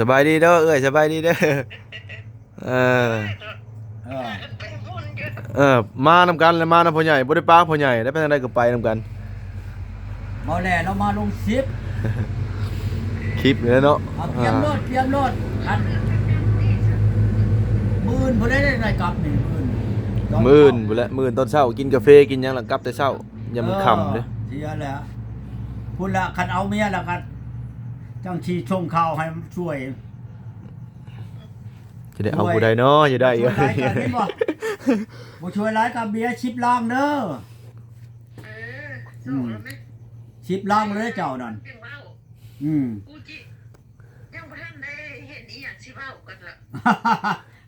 สบายดีเด้อเอ้ยสบายดีเด้อเออเออไปบุญเยอะเออมานำกันแล้วมานำพ่อใหญ่บ่ได้ป้าพ่อใหญ่ได้ไปทางใดก็ไปนำกันมาแน่เรามาลงชิปคลิปนี่แหละเนาะเอาเตรียมรถเตรียมรถอันหมื่นบ่ได้ได้ได้กลับนี่หมื่นหมื่นพุ่นแหละหมื่นตอนเช้ากินกาแฟกินหยังหลังกลับแต่เช้ายังมันค่ำเด้อเสียแล้วพูดละคันเอาเมียแล้วกัน จังชีชงข้าวให้ช่วย จะได้เอาผู้ใดเนาะจะได้ช่วยหลายกันนี่บ่บ่ช่วยหลายกับเบียร์ชิปล่างเด้อเออส่งแล้วไหมชิปล่างเลยเจ้านั่นเพียงเว้าอืมกูจิยังบ่ทันได้เห็นอีหยังสิเว้ากันละ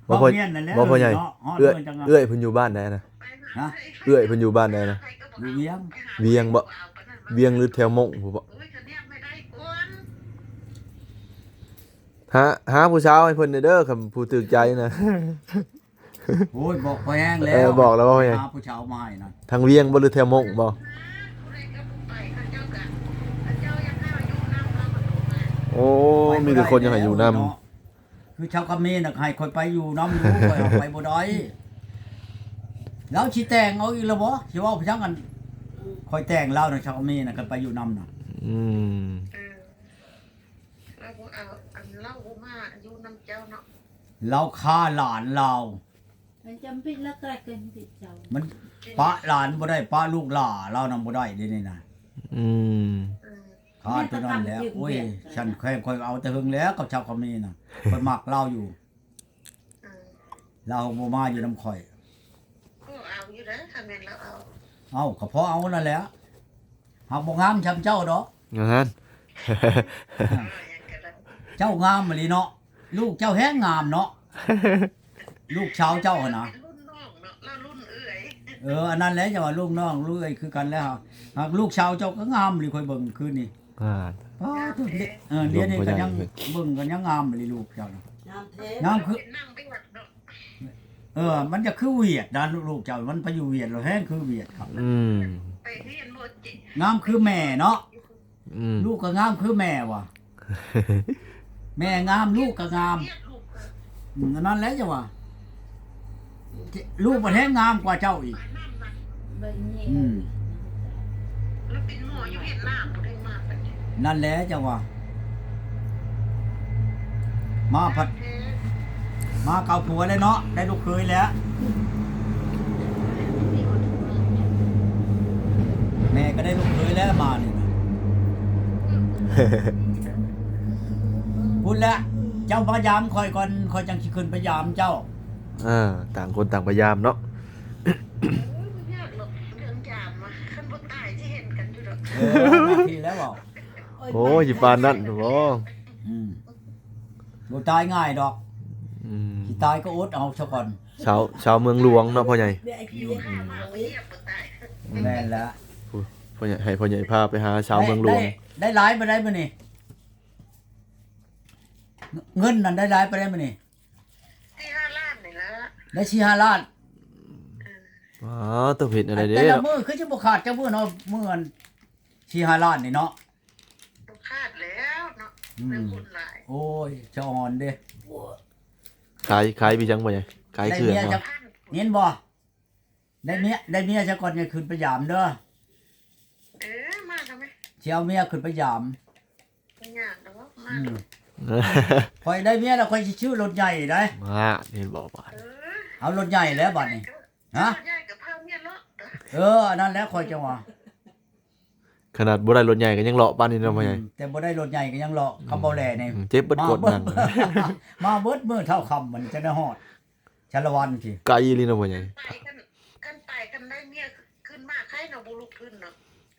บ่พ่อเมียนนั่นแหละบ่พ่อใหญ่นาะฮอดเอื้อยพิ่นจังอะเอื้อยเพิ่นอยู่บ้านใดนะไปมาฮะเอื้อยเพิ่นอยู่บ้านใดนะอยู่เวียงเวียงบ่เวียงหรือแถวมงผู้บ่ โอ้ยคันเนี้ยไม่ได้กวน หาหาผู้สาวให้เพิ่นเด้อคำผู้ตึกใจนะโอ้ยบอกพอแห้งแล้เอวอบอกแล้วว่าไงหผู้ชาวมาให้นั่นทางเวียงบ่หรือแถวมงบ่ผู้ใดก็ผู้ไปเขาเจ้ากันเขาเจ้ายังให้อายุน้ำเรามาดูมาโอ้มีแต่คนยังให้อยู่นํเาะคือชาวกะเมนน่ะให้คนไปอยู่น้ำอยู่ไปออกไปบ่ได้แล้วสิแต่งเอาอีกแล้วบ่สิเว่าจังกันคอยแต่งเล่าน่ะชาวกะเมนน่ะกันไปอยู่น้ำน่ะอืม เออเรา มาอายุน้ำเจ้าเนาะเราฆ่าหลานเรา มันจำเป็นแล้วก็เกินติดเจ้ามันปะหลานบ่ได้ปะลูกหล่าเรานำบ่ได้เด้นี่น่ะอืมเออฆ่าตัวนั้นแหล้วโอ้ยฉันแค่คอยเอาแต่หึงแล้วกับชาวกะเมนน่ะคอยมักเราอยู่ เออเราบ่มาอยู่น้ำข่อย ก็เอาอยู่เด้อคันแม่นเราเอาเอ้าก็เพราะเอานั่นแหละหากบ่งามชำเจ้าดอก อย่างนั้น เอาอย่างก็ได้ เจ้างามมะลีเนาะลูกเจ้าแห้งงามเนาะลูกชาวเจ้าหั่นนะรุ่นน้องเนาะเรารุ่นเอื้อยเอออันนั้นแหละจะว่าลูกน้องลูกเอ้ยคือกันแล้วฮะหากลูกชาวเจ้าก็งามเลยค่อยเบิ่งคืนนี้อ่าป้าทุกเด็กเออเดี๋ยวนี้ก็ยังเบิ่งกันยังงามเลยลูกเจ้าน่ะน้ำเทงามคือ เป็นนั่งไปวัดเนาะเออ มันจะคือเวียดนะลูกเจ้ามันไปอยู่เวียดเราแห้งคือเวียดครับอืมไปเรียนบ่จิงามคือแม่เนาะอืมลูกก็งามคือแม่ว่ะ แม่งามลูกก็งามเรียนลูกเอออืมอันนั้นแหละจ้ะว่าลูกมันแห้งงามกว่าเจ้าอีกไปนั่นน่ะใบนี้อืม แล้วเป็นหมออยู่เวียดนามบ่ได้มาปานนี้นั่นแหละจ้ะว่ามาพัดแท้มาเกาผัวเลยเนาะได้ลูกเคยแล้วมีคนถูกเนาะแม่ก็ได้ลูกเคยแล้วมานี่นะ พูดแล้วเจ้าพยายามคอยก่อนคอยจังสิขึ้นพยายามเจ้า อ่าต่างคนต่างพยายามเนาะโอ้ยบ่ยากหรอกเรื่องจามมาคันบ่ตายที่เห็นกันอยู่ดอกเออมาทีแล้วบอกโอ้ยสิปานนั้นบ่อืมบ่ตายง่ายดอกอืมสิตายก็อดเอาซะก่อนชาวชาวเมืองหลวงเนาะพ่อใหญ่เดี๋ยวไอ้อพี่ยู่ข้างมาบ่เหยียบบ่ตายแม่นแล้วพ่อใหญ่ให้พ่อใหญ่พาไปหาชาวเมืองหลวง ได้ได้หลายไปได้บ่นี่ เงินนั่นได้หลายไปได้บ่นี่ที่ห้าล้านนี่ละได้สี่ห้าล้านอ๋อตัวเผ็ดอะไรเด้แต่ละเนาะมื้อคือสิบ่ขาดจังมื้อเนาะมื้ออันสี่ห้าล้านนี่เนาะบ่คาดแล้วเนาะอืเรื่องมคนหลายโอ้ยจะอ่อนเด้ขายขายพี่จังพ่อใหญ่ขายได้เครื่องเมียจะเนาะพันเห็นบ่ได้เมียได้เมียซะก่อนอย่าขึ้นไปยามเด้อเออมาทำไมสิเอาเมียขึ้นไปยาม ไม่ยากดอกมาอืม ข่อยได้เมียแล้วข่อยสิชื่อรถใหญ่ได้มาเห็นบอกว่าเออเอารถใหญ่แล้วบัดนี้ฮะยายกับพาเมียเลาะเด้อเอออันนั้นแหล้วข่อยจังว่าขนาดบ่ได้รถใหญ่ก็ยังเลาะปานนี้เนาะพ่อใหญ่อืมแต่บ่ได้รถใหญ่ก็ยังรอเขาบ่แลนี่อืมเจ็บเบิดกดนั่นมาเบิดมื้อเท่าคำมันจะได้ฮอดชาละวันสิไกลอีหลีเนาะพ่อใหญ่ไปกันกันไปกันได้เมียขึ้นมาใครเนาะบ่ลุกขึ้นเนาะ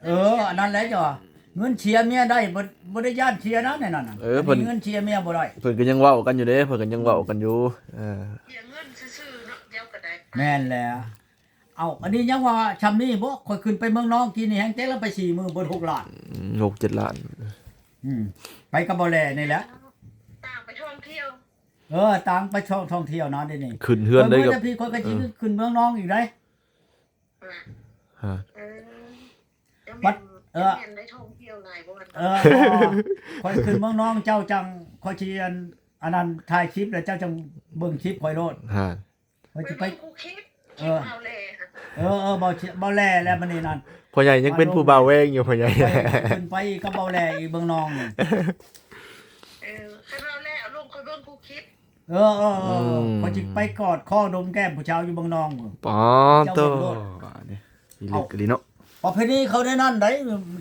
เอออันนั้นแหละจ้ะ เงินเชียร์เมียได้บ่บ่ได้ย่านเชียร์นะในนั้นน่ะเออเพิ่นนนี้เงินเชียร์เมียบ่ได้เพิ่นก็ยังเว้ากันอยู่เด้เพิ่นก็ยังเว้ากันอยู่เออเสียเงินซื่อๆเนาะเดี๋ยวก็ได้แม่นแหล้วเอาอันนี้ยังว่าชำนี้บ่ค่อยขึ้นไปเมืองน้องกินนี่แฮงเต็กแล้วไป4มื้อเบิด6ล้านหกเจ็ดล้านอืมไปกับบ่แลนี่แหละต่างไปท่องเที่ยวเออต่างไปช่องท่องเที่ยวนะเดี๋ยวนี้ขึ้นเฮือนได้ข้ยกับมื่แต่พี่คนก็สิขึ้นเมืองน้องอีกได้น่ะฮะ เออเดี๋ยวบัดเอออเห็นได้ท่องเที่ยวหลายบ่มันเออพอคอยขึ้นเมืองน้องเจ้าจังคอยเชียนอันนั้นถ่ายคลิปแล้วเจ้าจังเบิ่งคลิปคอยโลดฮะคอยไปสิไปไปกูคิดเอคิดอเอาเลยเออเออเบาเชเบาแล่แล้วมันนี่นั่นพ่อใหญ่ยังเป็นผู้บ่าวแวงอยู่พ่อใหญ่ ไปขึ้นไปก็เบาแล่อีกเบิ่งน้องนี่เออคันเราแล้วเอาลงคอยเบิ่งกูคิดเออเออเออคอยสิไปกอดข้อดมแก้มผู้ชาวอยู่เบิ่งน้องป๋อโตนี่อีเล็กอีหลีเนาะ ประเพณีเขาได้นั่นได้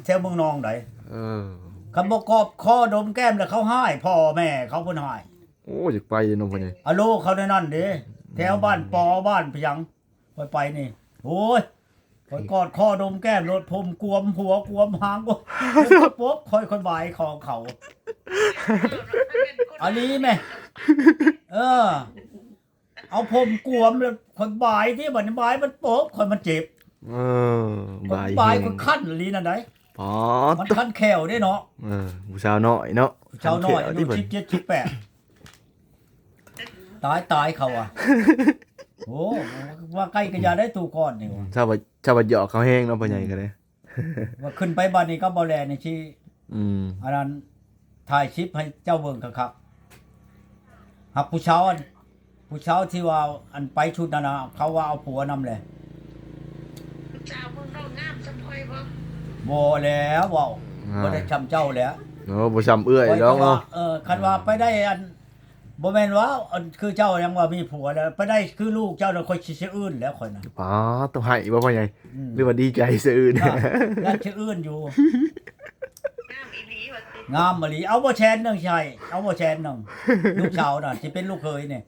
แถวเมืองนองได้เออคำบอกกอบข้อดมแก้มแล้วเขาให้พ่อแม่เขาเพิ่นให้โอ้อยากไปเนาะพ่อใหญ่อะโลเขาได้นั่นเด้แถวบ้านปอบ้านพะยังคอยไปนี่ โอ้ยคอยกอดข้อดมแก้มรถผมกวมหัวกวมหางบ่ปุ๊บคอยคนบายของเขาอันนี้แม่เออ เอาผมกวมแล้วคนบายที่บัดนบายมันโป๊บคนมันเจ็บ เออคนบายบายแฮคงนขั้นลีนั่นได้ป๋อมันโตขั้นแขวได้เนาะเออผู้สาวน้อยเนาะชาวน้อยอาที่ยุเพิ่นสิบเจ็ดสิบแปดตายตายเขาอะโอ้ว่าใกล้กันยาได้ตูก่อนนี่ว่ะชาวบ้านชาวบ้านเหยาะเขาแห้งเนาะพ่อใหญ่ก็ได้ว่าขึ้นไปบ้านนี้ก็บอแลนี่ที่อืมอันนั้นถ่ายคลิปให้เจ้าเบิ่งครับหักผู้เช้าอันผู้เช้าที่ว่าอันไปชุดนั้นนะเขาว่าเอาผัวนำเลย เจ้ามึงเรางามสะพอยบ่บ่แล้วเว้าบ่ได้ชำเจ้าแล้วเนาะบ่ซ้ำเอื้อยข้อยดก็อกว่าเนาะเออคันว่าไปได้อันบ่แม่นว่าอันคือเจ้ายังว่ามีผัวแล้วไปได้คือลูกเจ้าน่ะค่อยสิชื่ออื่นแล้วค่อยน่ะป๋อต้องให้บ่พ่อใหญ่อืมหรือว่าดีใจซะอื่นอะแล้วชื่ออื่นอยู่งามอีหลีว่าติงามมะลิเอาบ่แชนหนึงใช่เอาบ่แชนหนึงลูกชาวน่ะสิเป็นลูกเคยนี่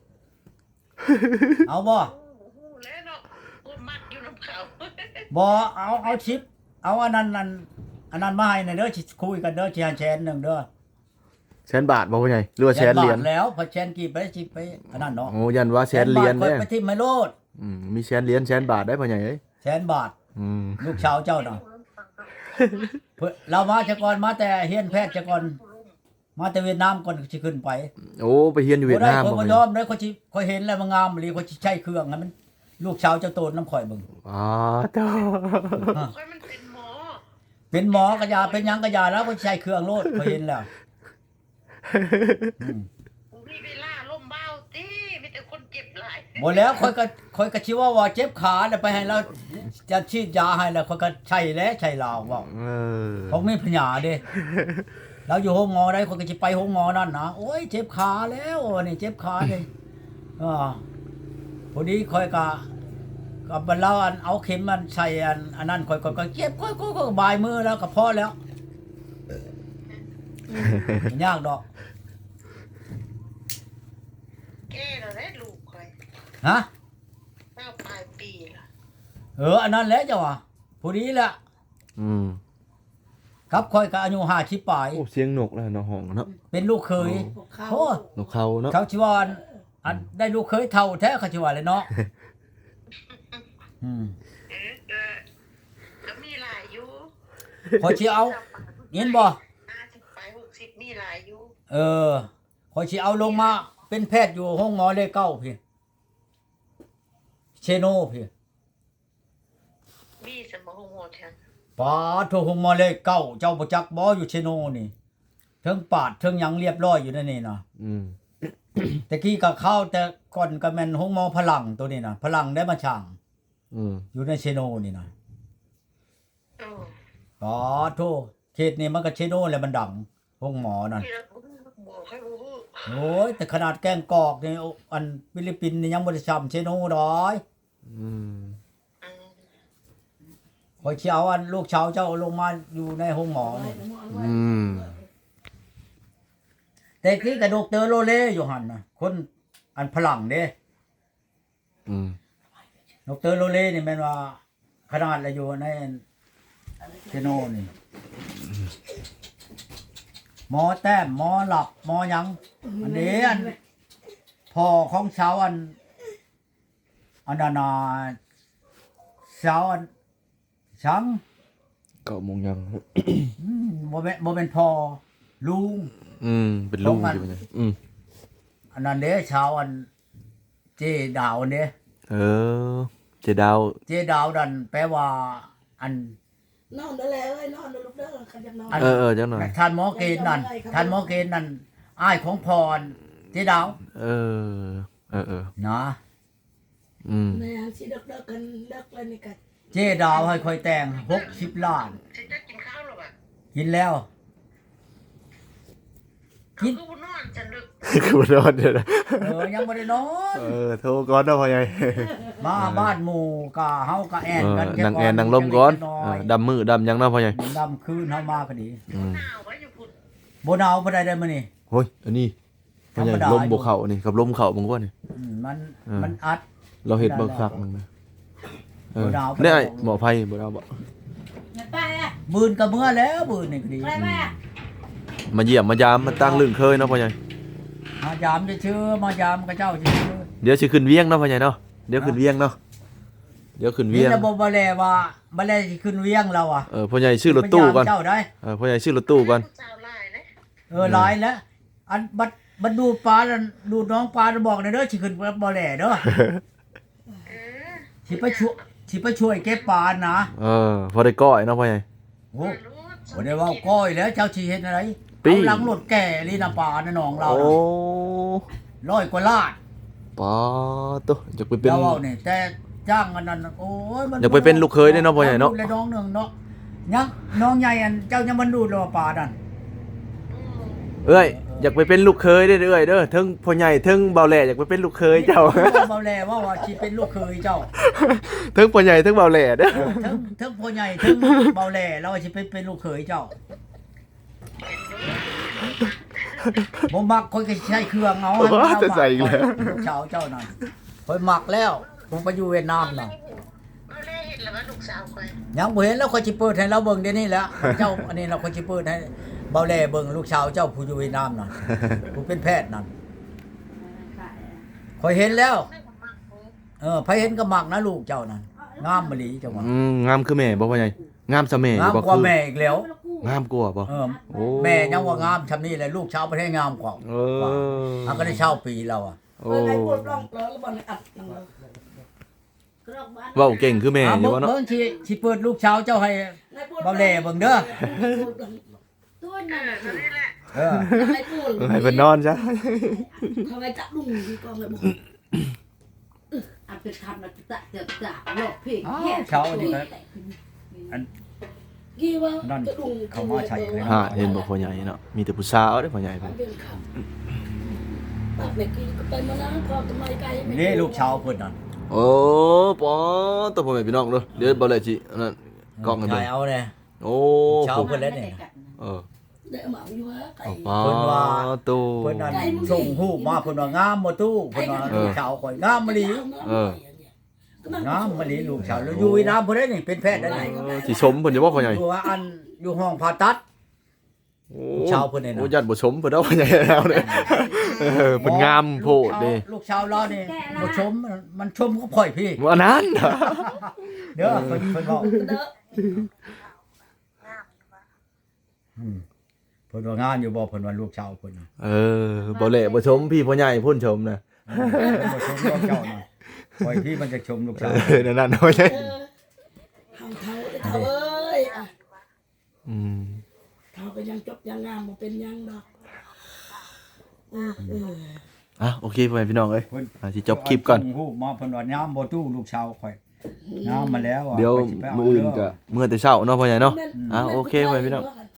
เอาบ่ โอ้โหแล้วเนาะกูมักอยู่นํเขา บ่เอาเอาชิป เอาอันนั้นอันอันนั้นมาให้หน่อยเด้อสิคุยกันเด้อสิให้แชนหนึงเด้อแสนบาทบ่พ่อใหญ่หรือว่าแสนเหรียญบาทแล้วพอแชนกี่ไปสิไปอันนั้นเนาะโอ้ยันว่าแสนเหรียญแสเด้บาทข้อไปที่ไมโลดอืมมีแสนเหรียญแสนบาทได้พ่อใหญ่เอ้ยแสนบาทอืมลูกชาวเจ้าน่ะเพิ่นเรามาจากก่อนมาแต่เฮียนแพทย์จากก่อนมาแต่เวียดนามก่อนสิขึ้นไป โอ้ไปเรียนอยู่เวียดนามบ่บ่ได้พ่ข่ออยใหบ่ยญ่อมเลยข่อยสิข่อยเห็นแล้วมันงามเลยข่อยสิใช้เครื่องให้มัน ลูกชาวเจ้าโตนน้ำข่อยเบิ่งอ๋อโตค่อยมันเป็นหมอ เป็นหมอกระยาเป็นหยังกระยาแล้วข่อยสิใช้เครื่องโลดข่อยเห็นแล้วอืมกูมีเวลาล่มเบาติมีแต่คนเจ็บหลายบ่แล้วข่อยก็ข่อยก็คิดว่าว่าเจ็บขาแล้วไปให้เราจะฉีดยาให้แล้วข่อยก็ใช้แล้วใช้ลาวว่าเออผมมีปัญญาเด้เราอยู่ห้องหมอได้ข่อยก็สิไปห้องหมอนั่นนะโอ้ยเจ็บขาแล้วนี่เจ็บขานี่อ่า พอดีข่อยก็กับบรรลาอันเอาเข็มมันใส่อันอันนั้นข่อยก็ก็เจ็บข่อยก็ก็บายมือแล้วก็พอแล้วไม่ยากดอกแก่แล้วแหละลูกค่อยฮะเก้าปลายปีละเอออันนั้นแหละเจ้าว่ะพอดีแหละอืมครับข่อยก็อายุ50ปลายโอ้เสียงนกแล้วเนาะห้องเนาะเป็นลูกเคยพวกเขาโอ้นกเขาเนาะเขาชิวาอัน อันได้ลูกเคยเท่าแท้เขาชิวาเลยเนาะอืมเออก็ก็มีหลายอยู่พอชิเอาเห็นบ่ห้าสิบไปหกสิบมีหลายอยู่เออพอชิเอาลงมา เป็นแพทย์อยู่ห้องหมอเลขเก้าพี่เชโนพี่มีสมองหมดแทนปาดโทห้องหมอเลขเก้าเจ้าประจักษ์บ่อยู่เชโนนี่เทิงปาดเทิงหยังเรียบร้อยอยู่นั่นนี่นะอืม แต่กี้ก็เข้าแต่ก่อนก็แม่นห้องหมอพลังตัวนี้นะพลังได้มาช่างอืมอยู่ในเชโนนี่นะโอ้ปาดโทเขตนี้มันก็เชโนแหละมันดังห้องหมอนั่น ที่เราบอกให้รู้โอ้ยแต่ขนาดแกงกอกนี่โอ้อันฟิลิปปินส์นี่ยังบริษัทเชโนดอยอืมอืมคอยเชียวอันลูกชาวเจ้าลงมาอยู่ในห้องหมอนี่อืม แต่ที่กระดกเตอโรเล่อยู่หันนะคนอันพลังเด้อืมดอกเตอโรเล่นี่แม่นว่า ขนาดละอยู่ในเชโนนี่หมอแต้มหมอหลับหมอหยัง อันนี้อันพ่อของชาวอัน อันนานาชาวอันช้างเก้าโมงยังอืมบ่แม่นบ่เป็นพ่อลุง อืมเป็นลุงสองพันอยู่ไงอืมอันนั้นเด้ชาวอัน เจดาวเด้เออ เจดาว เจดาวดันแปลว่า อัน นอนได้แล้วเอ้ยนอนได้ลูกเด้อขันอยากนอนเออเออจังหน่อยท่านหมอเกณฑ์นั่นท่านหมอเกณฑ์นั่นอ้ายของพร เจ๊ดาว เออ เออเออนะอืมแม่สิเด็กเด็กกันเด็กเลยนี่กันเจ๊ดาวให้คอยแต่ง60ล้านฉันจะกินข้าวหรอวะกินแล้ว กินคือบุนอนฉันดึกคือบ่นอนเด้อนะเออยังบ่ได้นอนเออโทรก่อนเนาะพ่อใหญ่ มาบ้านหมู่กะเฮากะแอนเออกันนางแอนนางลมก่อนน้อเออยดำมือดำหยังเนาะพ่อใหญ่ดำคืนเฮามาก็ดีอืมหนาวไว้อยู่พุ่นบ่หนาวบ่ได้ได้มื้อนี้ โอ้ยอันนี้พ่อใหญ่ธรรมดา ลมบ่เข้านี่กับลมเข้าบ่กว่านี่ อืมมันเออ มันอัด เราเฮ็ดบ่คักนึงนะเออบ่ดาวได้หมอไผบ่ดาวบ่ไม่ไปอะบืนก็เมื่อแล้วบืนนี่ก็ดี ไปไปอะ มาเยี่ยมมายามมาตั้งลึงเคยเนาะพ่อใหญ่มายามจะชื่อมายามกับเจ้าชื่อเดี๋ยวสิขึ้นเวียงเนาะพ่อใหญ่เนาะเดี๋ยวขึ้นเวียงเนาะเดี๋ยวขึ้นนี่เวียงระบบบ่แลว่าบ่แลสิขึ้นเวียงเราอะเออพ่อใหญ่ชื่อรถตู้ก่อนมายามเจ้าได้ เออพ่อใหญ่ชื่อรถตู้ก่อนสาวลายนะเออหลายแล้ว อันบัดบัดดูปลาแล้วดูน้องปลาแล้วบอกหน่อยเด้อสิขึ้นบ่แลเด้อเออสิไปช่วยสิไปช่วยเก็บปลานะเออพอได้ก้อยเนาะพ่อใหญ่โอ้ รู้บ่ได้เว่าก้อยแล้วเจ้าสิเฮ็ดอะไร ปี้เอาหลังรถแก่ลีนาปลานะน้องเราโอ้น่ะร้อยกว่าล้านปาตัวอยากไปเป็นเราเอานี่แต่จ้างอันนั้นน่ะโอ้ยมันอยากไปเป็นลูกเคยได้เนาะพ่อใหญ่เนาะลูกและน้องหนึงเนาะยังน้องใหญ่อันเจ้ายังมันดูรอปลานั่นเอ้ยอยากไปเป็นลูกเคยได้อเอ้ยเด้อเทั้งพ่อใหญ่เทั้งเบาแหล่อยากไปเป็นลูกเคยเจ้า เบาแลว่าว่าสิเป็นลูกเคยเจ้า เทั้งพ่อใหญ่เทั้งเบาแหล่เด้อเทั้งเทั้งพ่อใหญ่เทั้งเบาแลแล้วสิเป็นเป็นลูกเคยเจ้า บ่มักคนก็ใช้เครื่องเอาว้าจะใส่อีกแล้ว ลูกสาวเจ้านั่นคอยมักแล้วผมไปอยู่เวียดนามน่ะเอาเลยเห็นแล้วว่าลูกสาวคอยยังบ่เห็นแล้วคอยสิเปิดให้เราเบิ่งเดี๋ยวนี้แหล้วเจ้าอันนี้เราคอยสิเปิดให้เบาแลเบิ่งลูกสาวเจ้าผู้อยู่เวียดนามนั่นผู้เป็นแพทย์นั่นคอยเห็นแล้ว ไม่ผมมักผมเออไผเห็นก็มักนะลูกเจ้านั่นงามมะลีเจ้าว่าอืมงามคือแม่บ่พ่อใหญ่งามซะแม่งามบ่กว่าคือแม่อีกแล้ว งามกว่าบ่เออโอ้แม่ยังว่างามชำนี้เลยลูกชาวประเทศงามกว่าเอออันก็ได้เช่าปีเราอะโอ้เออไอ้ปวดร้องแล้วแล้วบอลอัดนั่งเลยเว้าเก่งคือแม่อะอยู่เบิ่งวะเนาะเบิ่งสิสิเปิดลูกชาวเจ้าให้เบาแหล่เบิ่งเด้อตัวเอนั่นอนั่นนี่แหละเออไอ้ปวดเออให้เพิ่นนอนซะทำไมจับลุงดีกองเลยบอกอาจจะทำมาจะเจ็บจะหลอกเพลงอ้าวแค่เช้านี่ ก็กี่ว่านั่นจะลุงเขามาใช้เลยฮะเห็นบ่พ่อใหญ่เนาะมีแต่ผู้สาวเด้อพ่อใหญ่เพิ่นเป็นครับปากเด็กกี่ก็ไปมานะพอทำไมไกลนี่ลูกชาวเพิ่นนั่นโอ้ปอตัวพ่อแม่พี่น้องเด้อเดี๋ยวบ่เลยสิอันนั้นกล้องกันใช่เบิ่งเอาเลยโอ้เช้าผมเพิ่นแล้วนี่เออเดี๋ยวหมาอยู่ฮะไก่เอาปาเพิ่นว่าตัวเพิ่นนั่นส่งรูปมาเพิ่นว่างามบ่ตู้เพิ่นว่าเออลูกชาวข่อยงามมะลีเออ งามมะลีลูกชาวแล้วอยู่เวียดนามเพิ่นได้นี่เป็นแพทย์ได้นี่เออสิชมเพิ่นอยู่บ่พ่อใหญ่อยู่ว่าอันอยู่ห้องผ่าตัด โอ้ชาวเพิ่นเนี่ยนะ โอ้ยัดบ่ชมเพิ่นเอาพ่อใหญ่แล้วเด้อเออเพิ่นงามโพดเด้ลูกชาวเรานี่บ่ชมมันมันชมก็พ่อยพี่ ว่านั้นเด้อเพิ่นเพิ่นบอกเด้ออืมเพิ่นว่างานอยู่บ่เพิ่นว่าลูกชาวเพิ่นน่ะเออบ่เละบ่ชมพี่พ่อใหญ่พุ่นชมนะเพิ่นบ่ชมลูกเจ้าน่ะ พ่อยพี่มันจะชมลูกเอชาวอนั่นน่ะพ่อใหญ่เออเท่าเท่าเท่าเอ้ยอะอืมเท่าก็ยังจบยังงามบ่เป็นยังดอกเออเอออะโอเคพ่อแม่พี่น้องเอ้ยเพิ่นอะสิจบคลิปก่อน ส่งรูปมาเพิ่นว่ายามบ่ตู้ลูกชาวข่อยยามมาแล้วอะเดี๋ยวข้อยสิไปามื้ออื่นเด้ก็มื้อแต่เช้าเนาะพ่อใหญ่เนาะแม่นอะโอเคไว้พี่น้องแม่